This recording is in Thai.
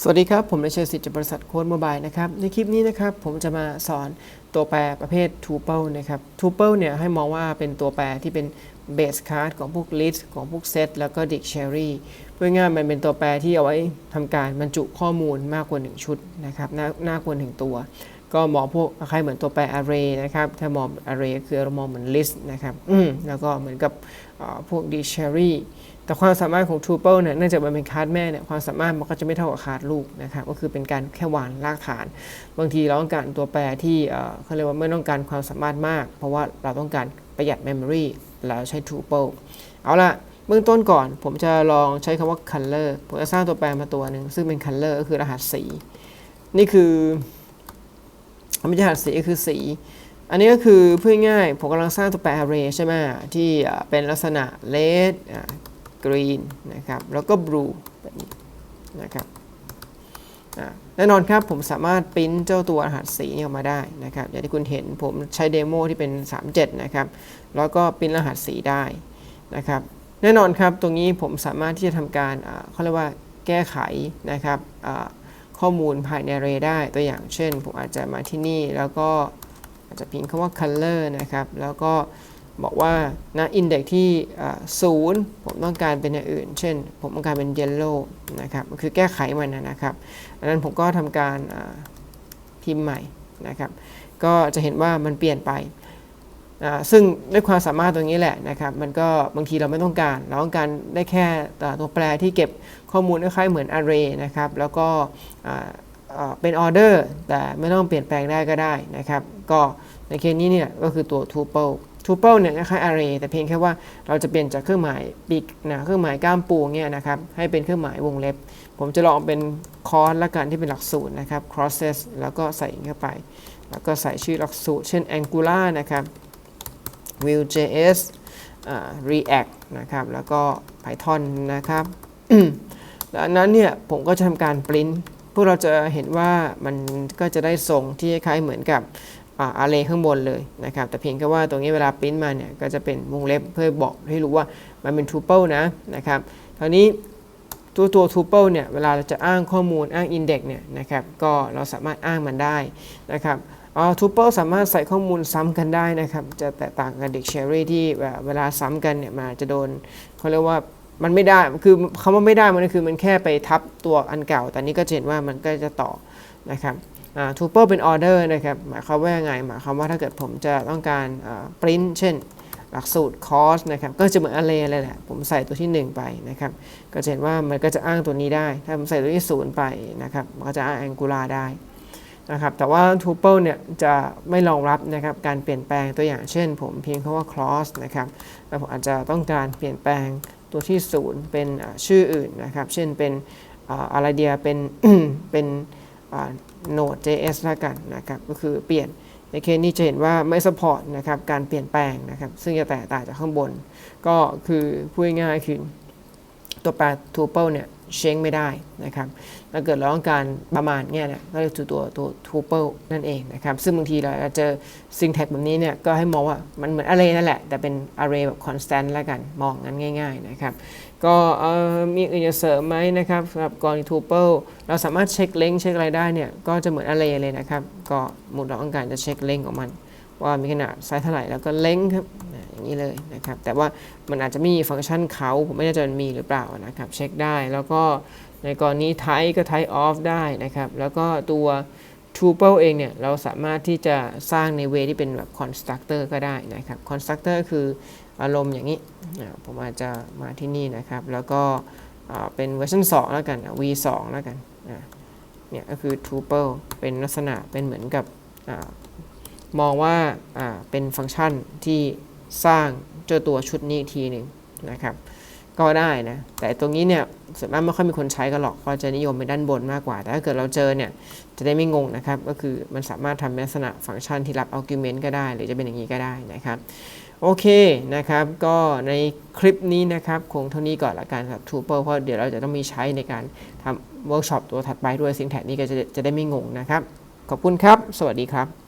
สวัสดีครับ ผมนายเชษฐ์สิทธิ์จากบริษัทโค้ดโมบายนะครับ ในคลิปนี้นะครับ ผมจะมาสอนตัวแปรประเภท tuple นะครับ tuple เนี่ยให้มองว่าเป็นตัวแปรที่เป็น base card ของพวก list ของพวก set แล้วก็ dictionary เพื่ง่ายๆมันเป็นตัวแปรที่เอาไว้ทำการบรรจุข้อมูลมากกว่า 1 ชุดนะครับน่าน่ากว่า1ตัว ก็มองพวกคล้ายเหมือนตัวแปร array นะครับ ถ้ามอง array ก็คือเรามองเหมือน list นะครับแล้วก็เหมือนกับพวก dictionary แต่ความสามารถของ tuple เนี่ยเนื่องจากมันเป็นคาร์ดแม่เนี่ยความสามารถมันก็จะไม่เท่ากับคาร์ดลูกนะครับก็คือเป็นการแค่วางรากฐาน บางทีเราต้องการตัวแปรที่เขาเรียกว่าไม่ต้องการความสามารถมาก เพราะว่าเราต้องการประหยัด memory เราใช้ tuple เอาละเบื้องต้นก่อนผมจะลองใช้คำว่า color ผมจะสร้างตัวแปรมาตัวหนึ่งซึ่งเป็น color ก็คือรหัสสี นี่คือไม่ใช่รหัสสีก็คือสี อันนี้ก็คือเพื่อง่ายผมกำลังสร้างตัวแปร array ใช่ไหมที่เป็นลักษณะ red green นะครับแล้วก็ blue แบบนี้นะครับแน่นอนครับผมสามารถปริ้นเจ้าตัวรหัสสีนี้ออกมาได้นะครับอย่างที่คุณเห็นผมใช้เดโมที่เป็น 37 นะครับ แล้วก็ปริ้นรหัสสีได้นะครับ แน่นอนครับตรงนี้ผมสามารถที่จะทำการเขาเรียกว่าแก้ไขนะครับข้อมูลภายใน array ได้ตัวอย่างเช่น ผมอาจจะมาที่นี่แล้วก็อาจจะพิมพ์คำว่า color นะครับ แล้วก็ บอกว่านะอินเด็กที่ศูนย์ผมต้องการเป็นอย่างอื่น เช่น ผมต้องการเป็น yellow นะครับก็คือแก้ไขมันนะครับดังนั้นผมก็ทำการพิมพ์ใหม่นะครับ ก็จะเห็นว่ามันเปลี่ยนไป ซึ่งด้วยความสามารถตรงนี้แหละนะครับ มันก็บางทีเราไม่ต้องการ เราต้องการได้แค่ตัวแปรที่เก็บข้อมูลคล้ายๆเหมือน array นะครับ แล้วก็เป็นออเดอร์แต่ไม่ต้องเปลี่ยนแปลงได้ก็ได้นะครับ ก็ในเคสนี้เนี่ยก็คือตัว tuple tuple เนี่ยคล้ายๆ array แต่เพียงแค่ว่าเราจะเปลี่ยนจากเครื่องหมายปีกนะเครื่องหมายก้ามปูเนี่ยนะครับให้เป็นเครื่องหมายวงเล็บ ผมจะลองเป็นคอร์สละกันที่เป็นหลักสูตรนะครับ crosses แล้วก็ใส่เข้าไป แล้วก็ใส่ชื่อหลักสูตร เช่น Angular นะครับ Vue.js React นะครับแล้วก็ Python นะครับดังนั้นเนี่ยผมก็จะทำการปริ้นพวกเราจะเห็นว่ามันก็จะได้ทรงที่คล้ายเหมือนกับ อาร์เรย์ข้างบนเลยนะครับแต่เพียงแค่ว่าตรงนี้เวลาปริ้นมาเนี่ยก็จะเป็นวงเล็บเพื่อบอกให้รู้ว่ามันเป็น tuple นะนะครับคราวนี้ตัวตัว tuple เนี่ยเวลาเราจะอ้างข้อมูลอ้าง index เนี่ยนะครับก็เราสามารถอ้างมันได้นะครับอ๋อ tuple สามารถใส่ข้อมูลซ้ำกันได้นะครับจะแตกต่างกับ dictionary ที่เวลาซ้ำกันเนี่ยมันอาจจะโดนเขาเรียกว่ามันไม่ได้คือคำว่าไม่ได้มันก็คือมันแค่ไปทับตัวอันเก่า แต่นี้ก็จะเห็นว่ามันก็จะต่อนะครับ อ่า tuple เป็น order นะครับหมายความว่ายังไง หมายความว่าถ้าเกิดผมจะต้องการอ่า print เช่น หลักสูตร course นะครับก็จะเหมือน array เลยแหละผมใส่ตัวที่ 1 ไปนะครับก็จะเห็นว่ามันก็จะอ้างตัวนี้ได้ ถ้าผมใส่ตัวที่0ไปนะครับมันก็จะอ้าง angular ได้นะครับแต่ว่า tuple เนี่ยจะไม่รองรับนะครับการเปลี่ยนแปลงตัวอย่างเช่น ผมเพียงคำว่า clause นะครับแล้วผมอาจจะต้องการเปลี่ยนแปลงตัวที่ 0 เป็นชื่ออื่นนะครับเช่นเป็นอะไรเดียเป็นเป็นอ่า node.js ละกันนะครับก็คือเปลี่ยนในเคสนี้จะเห็นว่าไม่ support นะครับการเปลี่ยนแปลงนะครับซึ่งจะแตกต่างจากข้างบน ก็คือพูดง่ายๆคือตัวแปร tuple เนี่ย เช้งไม่ได้นะครับถ้าเกิดเราต้องการประมาณเนี่ยเนี่ยก็คือตัวตัว tuple นั่นเองนะครับซึ่งบางทีเราจะเจอ syntax แบบนี้เนี่ยก็ให้มองว่ามันเหมือน array นั่นแหละ แต่เป็น array แบบ constant แล้วกันมองงั้นง่าย ๆนะครับ ก็มีอื่นจะเสริมไหมนะครับสำหรับกรณี tuple เราสามารถเช็ค length เช็คอะไรได้เนี่ยก็จะเหมือน array เลยนะครับก็หมุดเราต้องการจะเช็ค length ของมัน ว่ามีขนาดไซส์เท่าไหร่แล้วก็ length ครับ อย่างนี้เลยนะครับ แต่ว่ามันอาจจะมีฟังก์ชันเขาผมไม่แน่ใจมันมีหรือเปล่านะครับ เช็คได้แล้วก็ในกรณี type ก็ type off ได้นะครับ แล้วก็ตัว tuple เองเนี่ย เราสามารถที่จะสร้างในเวที่เป็นแบบ constructor ก็ได้นะครับ constructor คืออารมณ์อย่างนี้ ผมอาจจะมาที่นี่นะครับ แล้วก็เป็นเวอร์ชัน2แล้วกัน v 2แล้วกันเนี่ยก็คือ tuple เป็นลักษณะเป็นเหมือนกับอมองว่าอ่าเป็นฟังก์ชันที่ สร้างเจ้าตัวชุดนี้อีกทีหนึ่งนะครับก็ได้นะ แต่ตรงนี้เนี่ยส่วนมากไม่ค่อยมีคนใช้กันหรอกก็จะนิยมไปด้านบนมากกว่า แต่ถ้าเกิดเราเจอเนี่ยจะได้ไม่งงนะครับ ก็คือมันสามารถทำลักษณะฟังก์ชันที่รับ argument ก็ได้ หรือจะเป็นอย่างนี้ก็ได้นะครับ โอเคนะครับ ก็ในคลิปนี้นะครับ คงเท่านี้ก่อนละกันครับ tuple เพราะเดี๋ยวเราจะต้องมีใช้ในการทำเวิร์กช็อปตัวถัดไปด้วยสิ่งแท็กนี้ก็จะจะได้ไม่งงนะครับ ขอบคุณครับ สวัสดีครับ